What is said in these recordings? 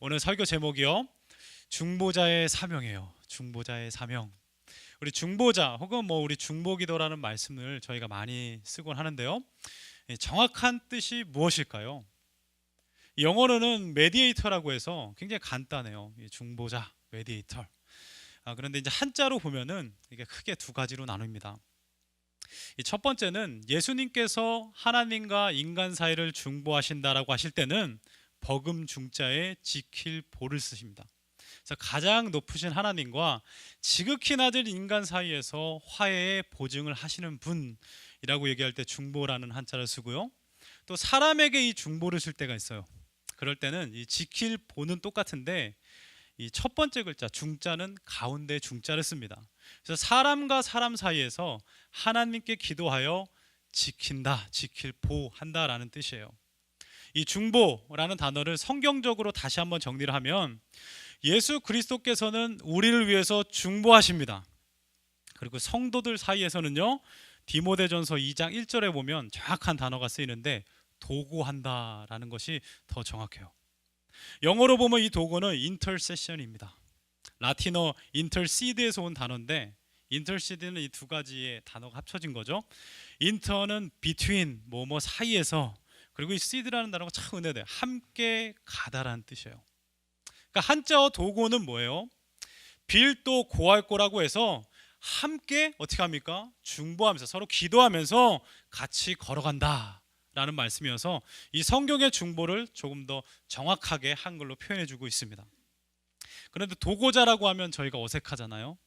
오늘 설교 제목이요. 중보자의 사명이에요. 중보자의 사명. 우리 중보자 혹은 뭐 우리 중보기도라는 말씀을 저희가 많이 쓰곤 하는데요. 이 정확한 뜻이 무엇일까요? 영어로는 메디에이터라고 해서 굉장히 간단해요. 이 중보자, 메디에이터. 아, 그런데 이제 한자로 보면은 이게 크게 두 가지로 나눕니다. 이첫 번째는 예수님께서 하나님과 인간 사이를 중보하신다라고 하실 때는 버금 중자에 지킬 보를 쓰십니다. 그래서 가장 높으신 하나님과 지극히 낮은 인간 사이에서 화해의 보증을 하시는 분이라고 얘기할 때 중보라는 한자를 쓰고요. 또 사람에게 이 중보를 쓸 때가 있어요. 그럴 때는 이 지킬 보는 똑같은데 이 첫 번째 글자 중자는 가운데 중자를 씁니다. 그래서 사람과 사람 사이에서 하나님께 기도하여 지킨다, 지킬 보한다라는 뜻이에요. 이 중보라는 단어를 성경적으로 다시 한번 정리를 하면 예수 그리스도께서는 우리를 위해서 중보하십니다. 그리고 성도들 사이에서는요. 디모데전서 2장 1절에 보면 정확한 단어가 쓰이는데 도구한다라는 것이 더 정확해요. 영어로 보면 이 도구는 intercession입니다. 라틴어 intercede에서 온 단어인데 intercede는 이 두 가지의 단어가 합쳐진 거죠. inter는 between 뭐뭐 사이에서 그리고 이 seed라는 단어가 참 은혜돼요. 함께 가다라는 뜻이에요. 그러니까 한자어 도고는 뭐예요? 빌도 고할 거라고 해서 함께 어떻게 합니까? 중보하면서 서로 기도하면서 같이 걸어간다 라는 말씀이어서 이 성경의 중보를 조금 더 정확하게 한글로 표현해 주고 있습니다. 그런데 도고자라고 하면 저희가 어색하잖아요.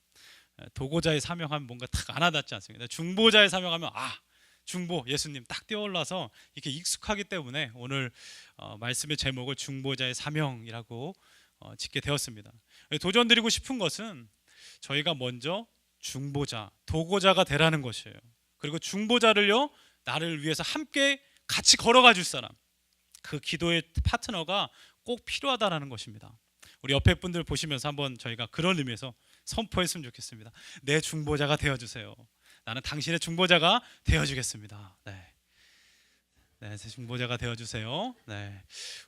도고자의 사명하면 뭔가 탁안 와닿지 않습니까? 중보자의 사명하면 아 중보 예수님 딱 뛰어올라서 이렇게 익숙하기 때문에 오늘 어, 말씀의 제목을 중보자의 사명이라고 어, 짓게 되었습니다. 도전 드리고 싶은 것은 저희가 먼저 중보자, 도고자가 되라는 것이에요. 그리고 중보자를요 나를 위해서 함께 같이 걸어가 줄 사람, 그 기도의 파트너가 꼭 필요하다라는 것입니다. 우리 옆에 분들 보시면서 한번 저희가 그런 의미에서 선포했으면 좋겠습니다. 내 중보자가 되어 주세요. 나는 당신의 중보자가 되어 주겠습니다. 네. 네, 제 중보자가 되어 주세요. 네.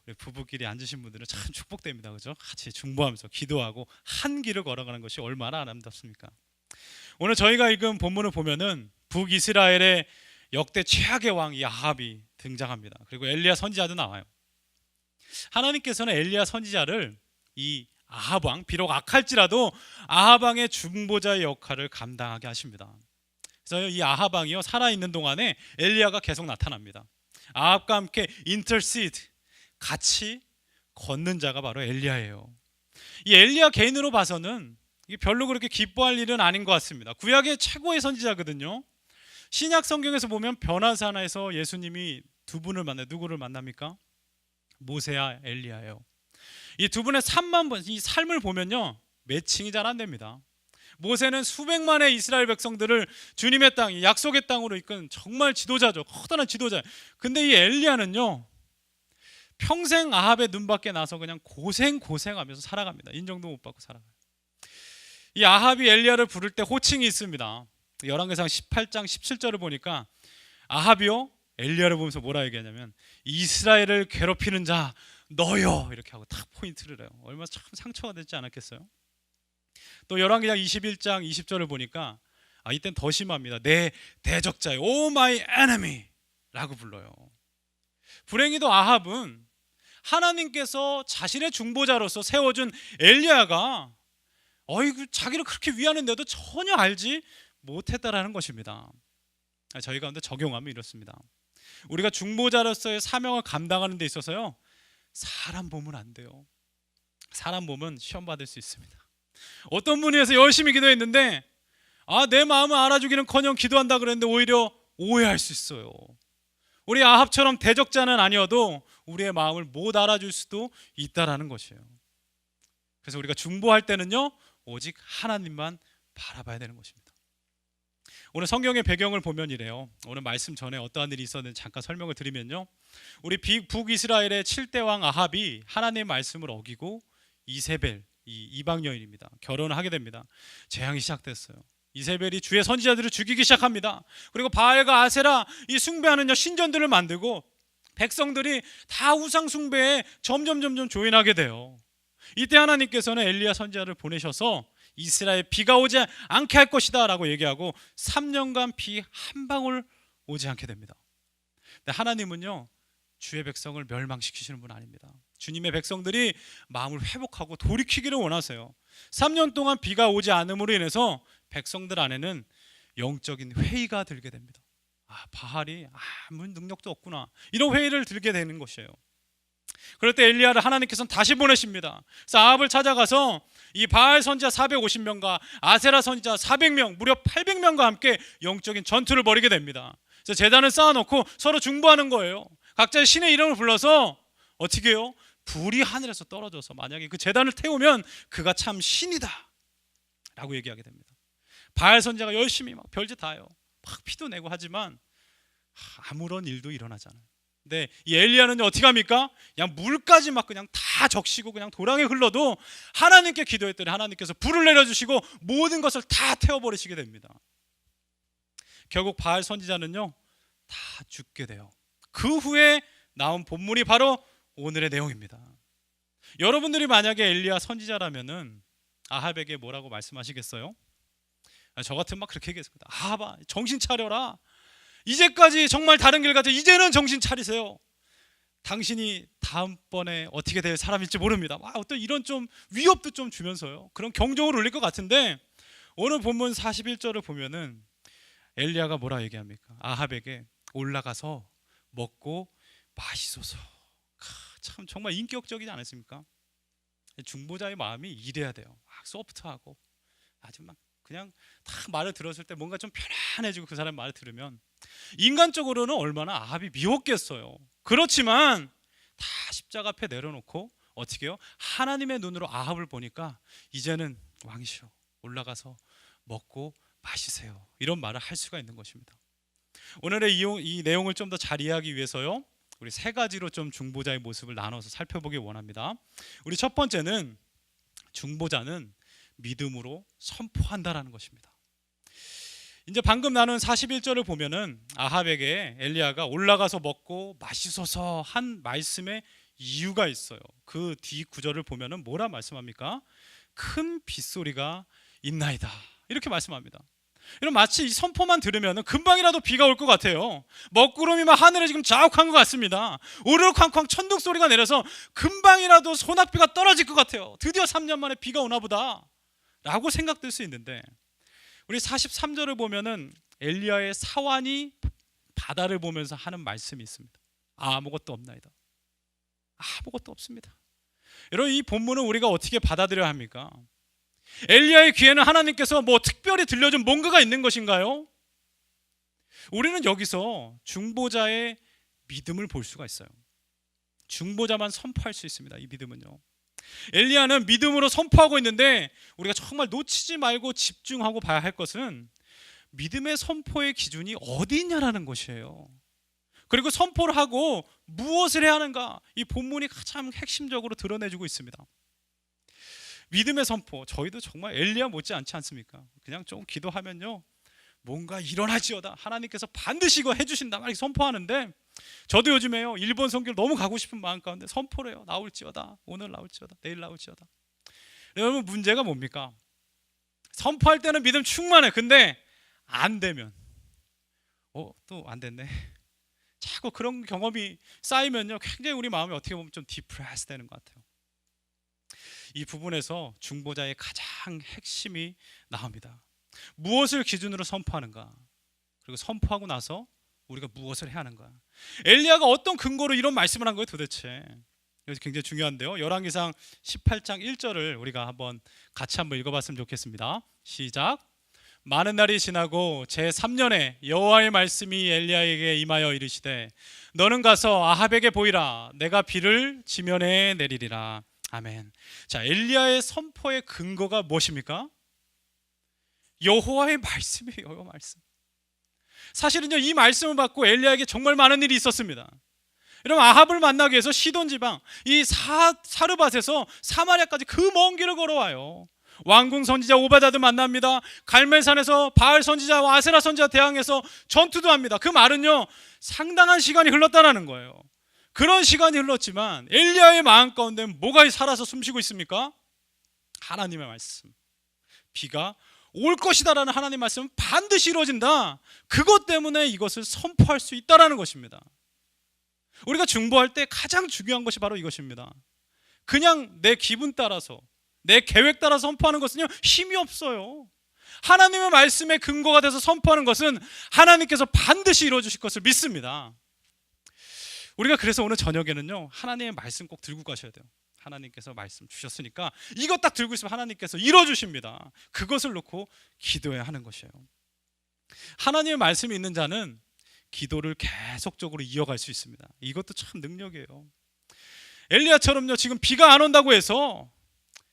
우리 부부끼리 앉으신 분들은 참 축복됩니다. 그죠? 같이 중보하면서 기도하고 한 길을 걸어가는 것이 얼마나 아름답습니까? 오늘 저희가 읽은 본문을 보면은 북이스라엘의 역대 최악의 왕 야합이 등장합니다. 그리고 엘리야 선지자도 나와요. 하나님께서는 엘리야 선지자를 이 아합 왕 비록 악할지라도 아합 왕의 중보자의 역할을 감당하게 하십니다. 그래서 이 아합 왕이요 살아 있는 동안에 엘리야가 계속 나타납니다. 아합과 함께 인터시드 같이 걷는 자가 바로 엘리야예요. 이 엘리야 개인으로 봐서는 별로 그렇게 기뻐할 일은 아닌 것 같습니다. 구약의 최고의 선지자거든요. 신약 성경에서 보면 변화산에서 예수님이 두 분을 만나 누구를 만납니까? 모세와 엘리야예요. 이 두 분의 삶만 이 삶을 보면요 매칭이 잘 안 됩니다. 모세는 수백만의 이스라엘 백성들을 주님의 땅, 약속의 땅으로 이끈 정말 지도자죠. 커다란 지도자. 근데 이 엘리야는요. 평생 아합의 눈밖에 나서 그냥 고생 고생하면서 살아갑니다. 인정도 못 받고 살아가요. 이 아합이 엘리야를 부를 때 호칭이 있습니다. 열왕기상 18장 17절을 보니까 아합이요 엘리야를 보면서 뭐라 얘기하냐면 이스라엘을 괴롭히는 자 너요 이렇게 하고 탁 포인트를 해요. 얼마나 참 상처가 되지 않았겠어요? 또 열왕기상 21장 20절을 보니까 아 이땐 더 심합니다. 내 대적자요, 오 마이 에너미라고 불러요. 불행히도 아합은 하나님께서 자신의 중보자로서 세워준 엘리야가 어이구 자기를 그렇게 위하는데도 전혀 알지 못했다라는 것입니다. 저희 가운데 적용하면 이렇습니다. 우리가 중보자로서의 사명을 감당하는 데 있어서요 사람 보면 안 돼요. 사람 보면 시험 받을 수 있습니다. 어떤 분이 해서 열심히 기도했는데 아 내 마음을 알아주기는커녕 기도한다 그랬는데 오히려 오해할 수 있어요. 우리 아합처럼 대적자는 아니어도 우리의 마음을 못 알아줄 수도 있다라는 것이에요. 그래서 우리가 중보할 때는요 오직 하나님만 바라봐야 되는 것입니다. 오늘 성경의 배경을 보면 이래요. 오늘 말씀 전에 어떠한 일이 있었는지 잠깐 설명을 드리면요. 우리 북이스라엘의 7대 왕 아합이 하나님의 말씀을 어기고 이세벨 이 이방 여인입니다. 결혼을 하게 됩니다. 재앙이 시작됐어요. 이세벨이 주의 선지자들을 죽이기 시작합니다. 그리고 바알과 아세라 이 숭배하는 신전들을 만들고 백성들이 다 우상 숭배에 점점 점점 조인하게 돼요. 이때 하나님께서는 엘리야 선지자를 보내셔서 이스라엘 비가 오지 않게 할 것이다라고 얘기하고 3년간 비 한 방울 오지 않게 됩니다. 근데 하나님은요 주의 백성을 멸망시키시는 분 아닙니다. 주님의 백성들이 마음을 회복하고 돌이키기를 원하세요. 3년 동안 비가 오지 않음으로 인해서 백성들 안에는 영적인 회의가 들게 됩니다. 아, 바알이 아무 능력도 없구나. 이런 회의를 들게 되는 것이에요. 그럴 때 엘리야를 하나님께서는 다시 보내십니다. 아합을 찾아가서 이 바알 선지자 450명과 아세라 선지자 400명, 무려 800명과 함께 영적인 전투를 벌이게 됩니다. 그래서 재단을 쌓아놓고 서로 중보하는 거예요. 각자의 신의 이름을 불러서 어떻게 해요? 불이 하늘에서 떨어져서 만약에 그 재단을 태우면 그가 참 신이다. 라고 얘기하게 됩니다. 바알 선지자가 열심히 막 별짓 다 해요. 막 피도 내고 하지만 아무런 일도 일어나지 않아요. 근데 이 엘리야는 어떻게 합니까? 그냥 물까지 막 그냥 다 적시고 그냥 도랑에 흘러도 하나님께 기도했더니 하나님께서 불을 내려주시고 모든 것을 다 태워버리시게 됩니다. 결국 바알 선지자는요 다 죽게 돼요. 그 후에 나온 본문이 바로 오늘의 내용입니다. 여러분들이 만약에 엘리야 선지자라면은 아합에게 뭐라고 말씀하시겠어요? 아, 저 같은 막 그렇게 얘기했습니다. 아합아 정신 차려라. 이제까지 정말 다른 길 가자. 이제는 정신 차리세요. 당신이 다음번에 어떻게 될 사람일지 모릅니다. 아, 어떤 이런 좀 위협도 좀 주면서요. 그런 경종을 울릴 것 같은데 오늘 본문 41절을 보면은 엘리야가 뭐라 얘기합니까? 아합에게 올라가서 먹고 마시소서. 아, 참 정말 인격적이지 않습니까? 중보자의 마음이 이래야 돼요. 막 소프트하고 아주 막 그냥 다 말을 들었을 때 뭔가 좀 편안해지고 그 사람 말을 들으면 인간적으로는 얼마나 아합이 미웠겠어요. 그렇지만 다 십자가 앞에 내려놓고 어떻게 해요? 하나님의 눈으로 아합을 보니까 이제는 왕이시여 올라가서 먹고 마시세요. 이런 말을 할 수가 있는 것입니다. 오늘의 이, 이 내용을 좀 더 잘 이해하기 위해서요. 우리 세 가지로 좀 중보자의 모습을 나눠서 살펴보기 원합니다. 우리 첫 번째는 중보자는 믿음으로 선포한다라는 것입니다. 이제 방금 나눈 41절을 보면은 아합에게 엘리야가 올라가서 먹고 마시소서 한 말씀에 이유가 있어요. 그 뒤 구절을 보면은 뭐라 말씀합니까? 큰 빗소리가 있나이다. 이렇게 말씀합니다. 이런 마치 이 선포만 들으면 금방이라도 비가 올 것 같아요. 먹구름이 막 하늘에 지금 자욱한 것 같습니다. 오르르쾅쾅 천둥 소리가 내려서 금방이라도 소낙비가 떨어질 것 같아요. 드디어 3년 만에 비가 오나 보다. 라고 생각될 수 있는데 우리 43절을 보면은 엘리야의 사환이 바다를 보면서 하는 말씀이 있습니다. 아무것도 없나이다. 아무것도 없습니다. 여러분 이 본문은 우리가 어떻게 받아들여야 합니까? 엘리야의 귀에는 하나님께서 뭐 특별히 들려준 뭔가가 있는 것인가요? 우리는 여기서 중보자의 믿음을 볼 수가 있어요. 중보자만 선포할 수 있습니다. 이 믿음은요. 엘리야는 믿음으로 선포하고 있는데 우리가 정말 놓치지 말고 집중하고 봐야 할 것은 믿음의 선포의 기준이 어디 있냐라는 것이에요. 그리고 선포를 하고 무엇을 해야 하는가? 이 본문이 가장 핵심적으로 드러내주고 있습니다. 믿음의 선포. 저희도 정말 엘리야 못지 않지 않습니까? 그냥 좀 기도하면요. 뭔가 일어나지어다. 하나님께서 반드시 이거 해 주신다 막 선포하는데 저도 요즘에요. 일본 선교를 너무 가고 싶은 마음 가운데 선포를 해요. 나올지어다. 오늘 나올지어다. 내일 나올지어다. 여러분 문제가 뭡니까? 선포할 때는 믿음 충만해. 근데 안 되면. 어 또 안 됐네. 자꾸 그런 경험이 쌓이면요. 굉장히 우리 마음이 어떻게 보면 좀 디프레스 되는 것 같아요 이 부분에서 중보자의 가장 핵심이 나옵니다. 무엇을 기준으로 선포하는가? 그리고 선포하고 나서 우리가 무엇을 해야 하는가? 엘리야가 어떤 근거로 이런 말씀을 한 거예요, 도대체? 이것이 굉장히 중요한데요. 열왕기상 18장 1절을 우리가 한번 같이 한번 읽어 봤으면 좋겠습니다. 시작. 많은 날이 지나고 제 3년에 여호와의 말씀이 엘리야에게 임하여 이르시되 너는 가서 아합에게 보이라 내가 비를 지면에 내리리라 아멘. 자, 엘리야의 선포의 근거가 무엇입니까? 여호와의 말씀이에요. 여호와 말씀. 사실은요, 이 말씀을 받고 엘리야에게 정말 많은 일이 있었습니다. 여러분 아합을 만나기 위해서 시돈 지방 이 사, 사르밧에서 사마리아까지 그 먼 길을 걸어와요. 왕궁 선지자 오바다도 만납니다. 갈멜산에서 바알 선지자와 아세라 선지자 대항해서 전투도 합니다. 그 말은요 상당한 시간이 흘렀다라는 거예요. 그런 시간이 흘렀지만 엘리야의 마음 가운데 뭐가 살아서 숨쉬고 있습니까? 하나님의 말씀. 비가 올 것이다라는 하나님 말씀은 반드시 이루어진다. 그것 때문에 이것을 선포할 수 있다라는 것입니다. 우리가 중보할 때 가장 중요한 것이 바로 이것입니다. 그냥 내 기분 따라서 내 계획 따라서 선포하는 것은요 힘이 없어요. 하나님의 말씀에 근거가 돼서 선포하는 것은 하나님께서 반드시 이루어 주실 것을 믿습니다. 우리가 그래서 오늘 저녁에는요 하나님의 말씀 꼭 들고 가셔야 돼요. 하나님께서 말씀 주셨으니까 이것 딱 들고 있으면 하나님께서 이루어 주십니다. 그것을 놓고 기도해야 하는 것이에요. 하나님의 말씀이 있는 자는 기도를 계속적으로 이어갈 수 있습니다. 이것도 참 능력이에요. 엘리야처럼요 지금 비가 안 온다고 해서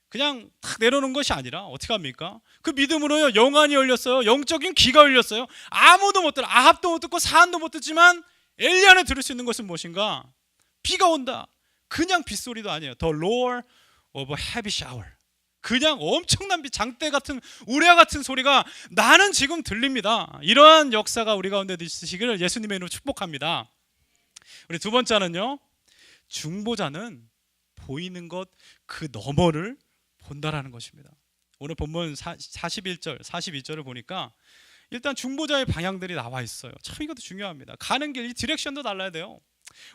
그냥 탁 내려놓은 것이 아니라 어떻게 합니까? 그 믿음으로요 영안이 열렸어요. 영적인 귀가 열렸어요. 아무도 못 들어. 아합도 못 듣고 사한도 못 듣지만 엘리야는 들을 수 있는 것은 무엇인가? 비가 온다. 그냥 빗소리도 아니에요. The roar of a heavy shower. 그냥 엄청난 비 장대 같은 우레아 같은 소리가 나는 지금 들립니다. 이러한 역사가 우리 가운데 있으시기를 예수님의 이름으로 축복합니다. 우리 두 번째는요. 중보자는 보이는 것 그 너머를 본다라는 것입니다. 오늘 본문 41절, 42절을 보니까 일단 중보자의 방향들이 나와 있어요. 참 이것도 중요합니다. 가는 길 이 디렉션도 달라야 돼요.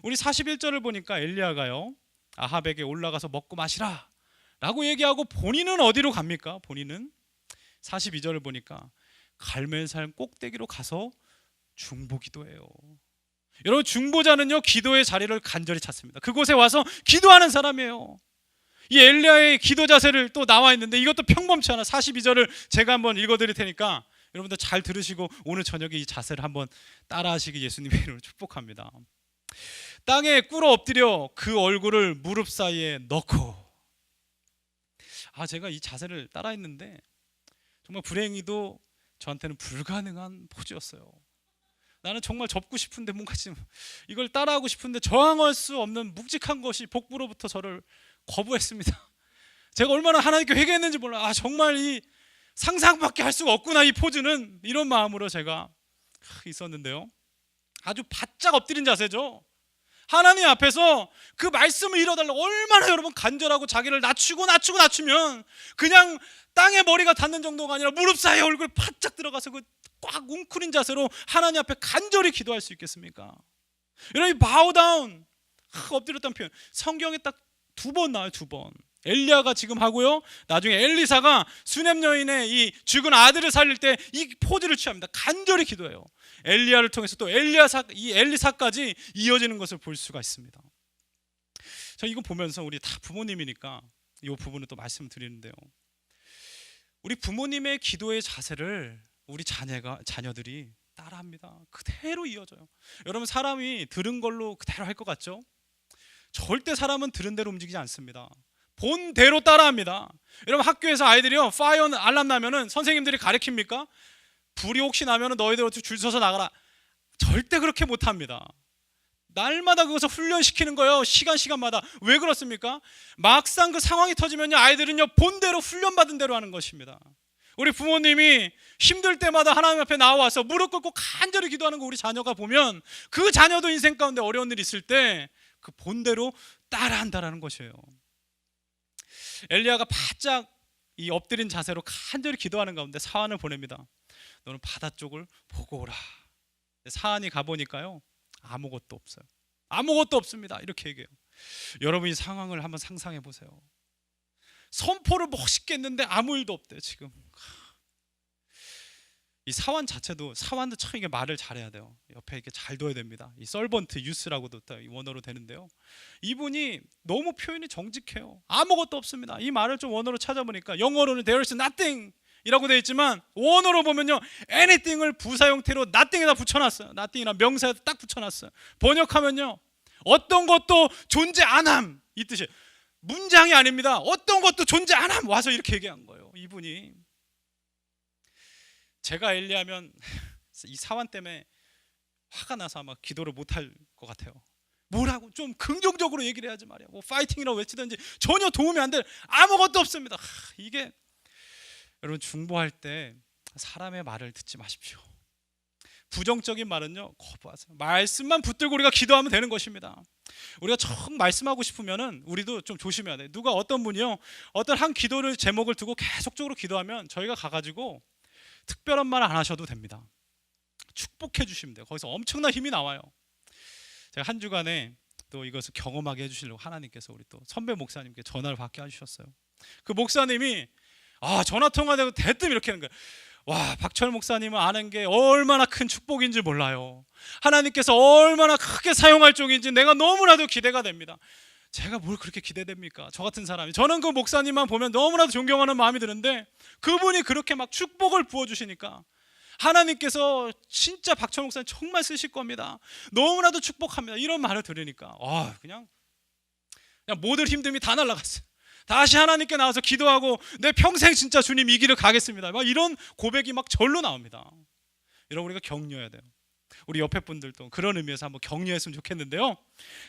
우리 41절을 보니까 엘리야가요. 아합에게 올라가서 먹고 마시라 라고 얘기하고 본인은 어디로 갑니까? 본인은 42절을 보니까 갈멜산 꼭대기로 가서 중보 기도해요. 여러분 중보자는요 기도의 자리를 간절히 찾습니다. 그곳에 와서 기도하는 사람이에요. 이 엘리야의 기도 자세를 또 나와 있는데 이것도 평범치 않아. 42절을 제가 한번 읽어드릴 테니까 여러분들 잘 들으시고 오늘 저녁에 이 자세를 한번 따라하시기 예수님의 이름으로 축복합니다. 땅에 꿇어 엎드려 그 얼굴을 무릎 사이에 넣고 아 제가 이 자세를 따라했는데 정말 불행히도 저한테는 불가능한 포즈였어요. 나는 정말 접고 싶은데 뭔가 지금 이걸 따라하고 싶은데 저항할 수 없는 묵직한 것이 복부로부터 저를 거부했습니다. 제가 얼마나 하나님께 회개했는지 몰라. 아 정말 이 상상밖에 할 수가 없구나 이 포즈는 이런 마음으로 제가 있었는데요. 아주 바짝 엎드린 자세죠. 하나님 앞에서 그 말씀을 이뤄달라고 얼마나 여러분 간절하고 자기를 낮추고 낮추고 낮추면 그냥 땅에 머리가 닿는 정도가 아니라 무릎 사이에 얼굴 바짝 들어가서 그 꽉 웅크린 자세로 하나님 앞에 간절히 기도할 수 있겠습니까? 여러분 바우다운 엎드렸다는 표현 성경에 딱 두 번 나와요 두 번. 엘리야가 지금 하고요. 나중에 엘리사가 수넴 여인의 이 죽은 아들을 살릴 때 이 포즈를 취합니다. 간절히 기도해요. 엘리야를 통해서 또 엘리야사 이 엘리사까지 이어지는 것을 볼 수가 있습니다. 저 이거 보면서 우리 다 부모님이니까 이 부분을 또 말씀드리는데요. 우리 부모님의 기도의 자세를 우리 자녀가 자녀들이 따라합니다. 그대로 이어져요. 여러분 사람이 들은 걸로 그대로 할 것 같죠? 절대 사람은 들은 대로 움직이지 않습니다. 본대로 따라합니다. 여러분 학교에서 아이들이요 파이어 알람 나면은 선생님들이 가르칩니까? 불이 혹시 나면은 너희들 줄 서서 나가라. 절대 그렇게 못 합니다. 날마다 그것을 훈련시키는 거예요. 시간 시간마다. 왜 그렇습니까? 막상 그 상황이 터지면요 아이들은요 본대로 훈련받은 대로 하는 것입니다. 우리 부모님이 힘들 때마다 하나님 앞에 나와서 무릎 꿇고 간절히 기도하는 거 우리 자녀가 보면 그 자녀도 인생 가운데 어려운 일 있을 때 그 본대로 따라한다라는 것이에요. 엘리야가 바짝 이 엎드린 자세로 간절히 기도하는 가운데 사안을 보냅니다. 너는 바다 쪽을 보고 오라. 사안이 가 보니까요 아무것도 없어요. 아무것도 없습니다. 이렇게 얘기해요. 여러분 이 상황을 한번 상상해 보세요. 선포를 멋있게 했는데 아무 일도 없대요 지금. 이 사원 자체도 사원도 참 이게 말을 잘해야 돼요. 옆에 이렇게 잘 둬야 됩니다. 이 썰번트 유스라고도 원어로 되는데요. 이분이 너무 표현이 정직해요. 아무것도 없습니다. 이 말을 좀 원어로 찾아보니까 영어로는 there is nothing 이라고 되어 있지만 원어로 보면요 anything을 부사 형태로 nothing에다 붙여놨어요. nothing이나 명사에다 딱 붙여놨어요. 번역하면요 어떤 것도 존재 안함 이 뜻이에요. 문장이 아닙니다. 어떤 것도 존재 안함 와서 이렇게 얘기한 거예요. 이분이 제가 엘리하면 이 사환 때문에 화가 나서 아마 기도를 못 할 것 같아요. 뭐라고 좀 긍정적으로 얘기를 해야지 말이야. 뭐 파이팅이라고 외치든지 전혀 도움이 안 될 아무것도 없습니다. 하, 이게 여러분 중보할 때 사람의 말을 듣지 마십시오. 부정적인 말은요 거부하세요. 말씀만 붙들고 우리가 기도하면 되는 것입니다. 우리가 청 말씀하고 싶으면은 우리도 좀 조심해야 돼. 누가 어떤 분이요, 어떤 한 기도를 제목을 두고 계속적으로 기도하면 저희가 가가지고 특별한 말 안 하셔도 됩니다. 축복해 주시면 돼요. 거기서 엄청난 힘이 나와요. 제가 한 주간에 또 이것을 경험하게 해주시려고 하나님께서 우리 또 선배 목사님께 전화를 받게 해주셨어요. 그 목사님이 아 전화 통화되고 대뜸 이렇게 하는 거예요. 와 박철 목사님은 아는 게 얼마나 큰 축복인지 몰라요. 하나님께서 얼마나 크게 사용할 쪽인지 내가 너무나도 기대가 됩니다. 제가 뭘 그렇게 기대됩니까? 저 같은 사람이 저는 그 목사님만 보면 너무나도 존경하는 마음이 드는데 그분이 그렇게 막 축복을 부어 주시니까 하나님께서 진짜 박철 목사님 정말 쓰실 겁니다. 너무나도 축복합니다. 이런 말을 들으니까 와 그냥 그냥 모든 힘듦이 다 날라갔어요. 다시 하나님께 나와서 기도하고 내 평생 진짜 주님 이 길을 가겠습니다. 막 이런 고백이 막 절로 나옵니다. 여러분 우리가 격려해야 돼요. 우리 옆에 분들도 그런 의미에서 한번 격려했으면 좋겠는데요.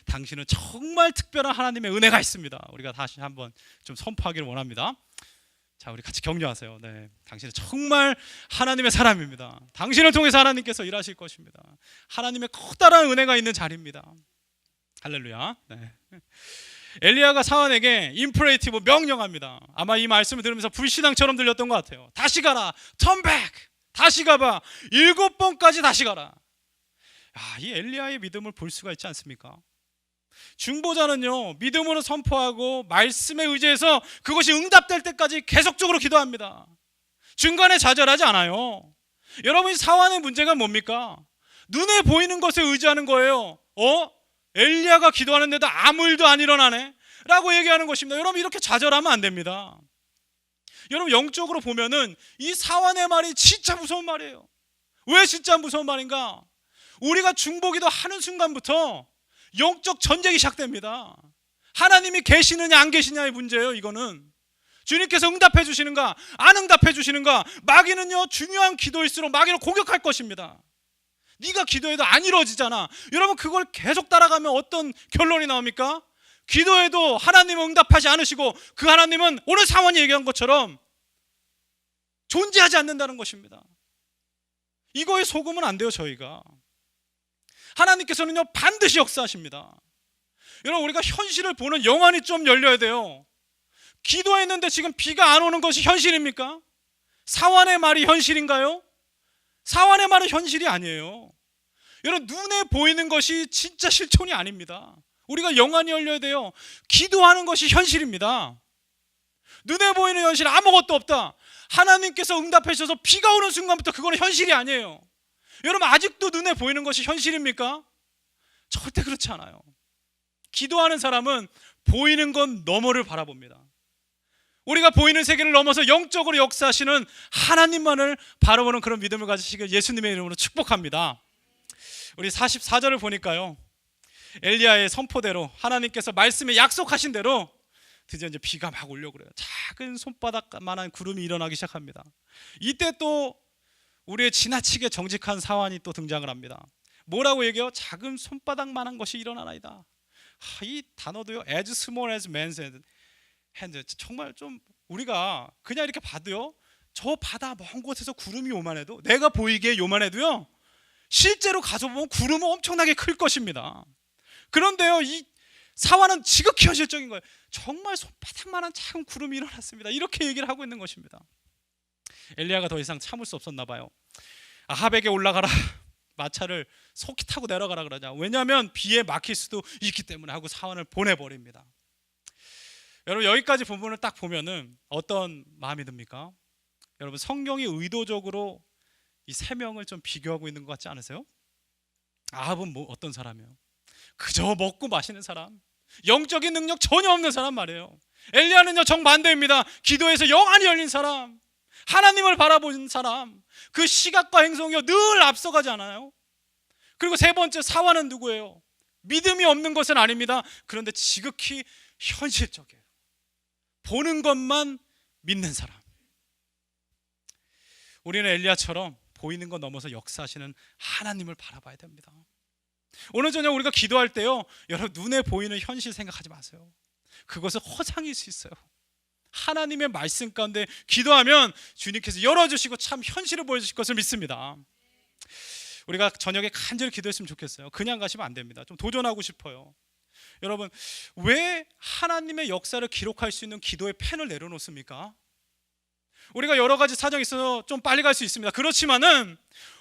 당신은 정말 특별한 하나님의 은혜가 있습니다. 우리가 다시 한번 좀 선포하기를 원합니다. 자, 우리 같이 격려하세요. 네, 당신은 정말 하나님의 사람입니다. 당신을 통해서 하나님께서 일하실 것입니다. 하나님의 커다란 은혜가 있는 자리입니다. 할렐루야. 네. 엘리야가 사환에게 임프레이티브 명령합니다. 아마 이 말씀을 들으면서 불신앙처럼 들렸던 것 같아요. 다시 가라, 턴백, 다시 가봐, 일곱 번까지 다시 가라. 아, 이 엘리야의 믿음을 볼 수가 있지 않습니까? 중보자는요 믿음으로 선포하고 말씀에 의지해서 그것이 응답될 때까지 계속적으로 기도합니다. 중간에 좌절하지 않아요. 여러분이 사환의 문제가 뭡니까? 눈에 보이는 것에 의지하는 거예요. 어? 엘리야가 기도하는데도 아무 일도 안 일어나네. 라고 얘기하는 것입니다. 여러분 이렇게 좌절하면 안 됩니다. 여러분 영적으로 보면은 이 사환의 말이 진짜 무서운 말이에요. 왜 진짜 무서운 말인가? 우리가 중보기도 하는 순간부터 영적 전쟁이 시작됩니다. 하나님이 계시느냐 안 계시냐의 문제예요. 이거는 주님께서 응답해 주시는가 안 응답해 주시는가 마귀는요 중요한 기도일수록 마귀를 공격할 것입니다. 네가 기도해도 안 이루어지잖아. 여러분 그걸 계속 따라가면 어떤 결론이 나옵니까? 기도해도 하나님은 응답하지 않으시고 그 하나님은 오늘 사원이 얘기한 것처럼 존재하지 않는다는 것입니다. 이거에 속으면 안 돼요 저희가. 하나님께서는요 반드시 역사하십니다. 여러분 우리가 현실을 보는 영안이 좀 열려야 돼요. 기도했는데 지금 비가 안 오는 것이 현실입니까? 사환의 말이 현실인가요? 사환의 말은 현실이 아니에요. 여러분 눈에 보이는 것이 진짜 실존이 아닙니다. 우리가 영안이 열려야 돼요. 기도하는 것이 현실입니다. 눈에 보이는 현실 아무것도 없다. 하나님께서 응답해 주셔서 비가 오는 순간부터 그거는 현실이 아니에요. 여러분 아직도 눈에 보이는 것이 현실입니까? 절대 그렇지 않아요. 기도하는 사람은 보이는 건 너머를 바라봅니다. 우리가 보이는 세계를 넘어서 영적으로 역사하시는 하나님만을 바라보는 그런 믿음을 가지시길 예수님의 이름으로 축복합니다. 우리 44절을 보니까요. 엘리야의 선포대로 하나님께서 말씀에 약속하신 대로 드디어 이제 비가 막 올려고 그래요. 작은 손바닥만한 구름이 일어나기 시작합니다. 이때 또 우리의 지나치게 정직한 사환이 또 등장을 합니다. 뭐라고 얘기해요? 작은 손바닥만한 것이 일어나나이다. 하, 이 단어도요. as small as man's hand. 정말 좀 우리가 그냥 이렇게 봐도요. 저 바다 먼 곳에서 구름이 요만해도 내가 보이기에 요만해도요. 실제로 가서 보면 구름은 엄청나게 클 것입니다. 그런데요. 이 사화는 지극히 현실적인 거예요. 정말 손바닥만한 작은 구름이 일어났습니다. 이렇게 얘기를 하고 있는 것입니다. 엘리야가 더 이상 참을 수 없었나 봐요. 아합에게 올라가라. 마차를 속히 타고 내려가라 그러자. 왜냐하면 비에 막힐 수도 있기 때문에 하고 사원을 보내버립니다. 여러분 여기까지 부분을 딱 보면은 어떤 마음이 듭니까? 여러분 성경이 의도적으로 이 세 명을 좀 비교하고 있는 것 같지 않으세요? 아합은 뭐 어떤 사람이에요? 그저 먹고 마시는 사람, 영적인 능력 전혀 없는 사람 말이에요. 엘리야는요 정반대입니다. 기도에서 영안이 열린 사람, 하나님을 바라보는 사람, 그 시각과 행성이요 늘 앞서가지 않아요. 그리고 세 번째 사화는 누구예요? 믿음이 없는 것은 아닙니다. 그런데 지극히 현실적이에요. 보는 것만 믿는 사람. 우리는 엘리야처럼 보이는 것 넘어서 역사하시는 하나님을 바라봐야 됩니다. 오늘 저녁 우리가 기도할 때요, 여러분 눈에 보이는 현실 생각하지 마세요. 그것은 허상일 수 있어요. 하나님의 말씀 가운데 기도하면 주님께서 열어주시고 참 현실을 보여주실 것을 믿습니다. 우리가 저녁에 간절히 기도했으면 좋겠어요. 그냥 가시면 안 됩니다. 좀 도전하고 싶어요. 여러분 왜 하나님의 역사를 기록할 수 있는 기도의 펜을 내려놓습니까? 우리가 여러 가지 사정이 있어서 좀 빨리 갈 수 있습니다. 그렇지만은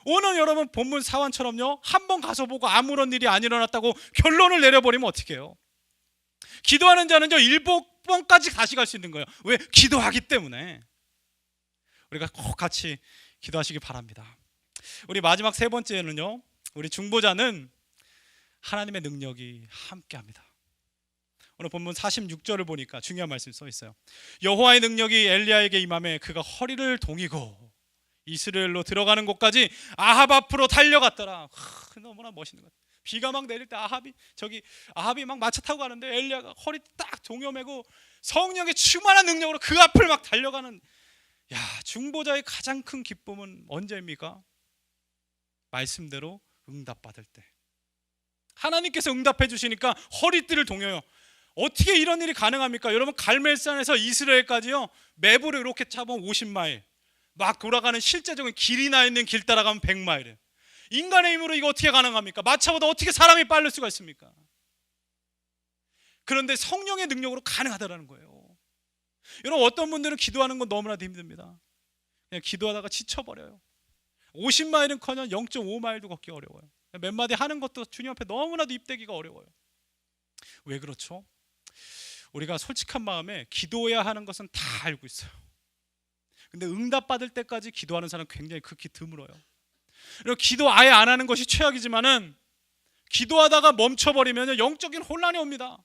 오늘 여러분 본문 사원처럼요 한 번 가서 보고 아무런 일이 안 일어났다고 결론을 내려버리면 어떡해요? 기도하는 자는요 일 곱 번까지 다시 갈 수 있는 거예요. 왜? 기도하기 때문에 우리가 꼭 같이 기도하시기 바랍니다. 우리 마지막 세 번째는요 우리 중보자는 하나님의 능력이 함께합니다. 오늘 본문 46절을 보니까 중요한 말씀이 써 있어요. 여호와의 능력이 엘리야에게 임함에 그가 허리를 동이고 이스라엘로 들어가는 곳까지 아합 앞으로 달려갔더라. 하, 너무나 멋있는 것. 비가 막 내릴 때 아합이 저기 아합이 막 마차 타고 가는데 엘리야가 허리 딱 동여매고 성령의 충만한 능력으로 그 앞을 막 달려가는 야 중보자의 가장 큰 기쁨은 언제입니까? 말씀대로 응답받을 때. 하나님께서 응답해 주시니까 허리띠를 동여요. 어떻게 이런 일이 가능합니까? 여러분 갈멜산에서 이스라엘까지요 매부로 이렇게 차보면 50마일 막 돌아가는 실제적인 길이 나 있는 길 따라가면 100마일 인간의 힘으로 이거 어떻게 가능합니까? 마차보다 어떻게 사람이 빠를 수가 있습니까? 그런데 성령의 능력으로 가능하다라는 거예요 여러분 어떤 분들은 기도하는 건 너무나도 힘듭니다 그냥 기도하다가 지쳐버려요 50마일은커녕 0.5마일도 걷기 어려워요 몇 마디 하는 것도 주님 앞에 너무나도 입대기가 어려워요 왜 그렇죠? 우리가 솔직한 마음에 기도해야 하는 것은 다 알고 있어요. 근데 응답 받을 때까지 기도하는 사람 은 굉장히 극히 드물어요. 그리고 기도 아예 안 하는 것이 최악이지만은 기도하다가 멈춰버리면 영적인 혼란이 옵니다.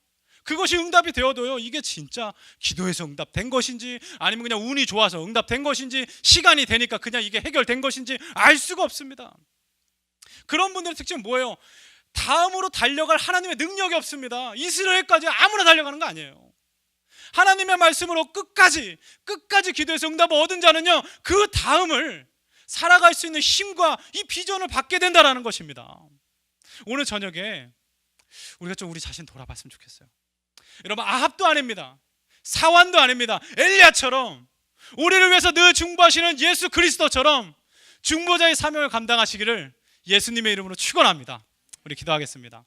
그것이 응답이 되어도요. 이게 진짜 기도해서 응답된 것인지 아니면 그냥 운이 좋아서 응답된 것인지 시간이 되니까 그냥 이게 해결된 것인지 알 수가 없습니다. 그런 분들의 특징은 뭐예요? 다음으로 달려갈 하나님의 능력이 없습니다. 이스라엘까지 아무나 달려가는 거 아니에요. 하나님의 말씀으로 끝까지 끝까지 기도해서 응답을 얻은 자는요. 그 다음을 살아갈 수 있는 힘과 이 비전을 받게 된다라는 것입니다. 오늘 저녁에 우리가 좀 우리 자신 돌아봤으면 좋겠어요. 여러분 아합도 아닙니다. 사완도 아닙니다. 엘리야처럼 우리를 위해서 늘 중보하시는 예수 그리스도처럼 중보자의 사명을 감당하시기를 예수님의 이름으로 축원합니다. 우리 기도하겠습니다.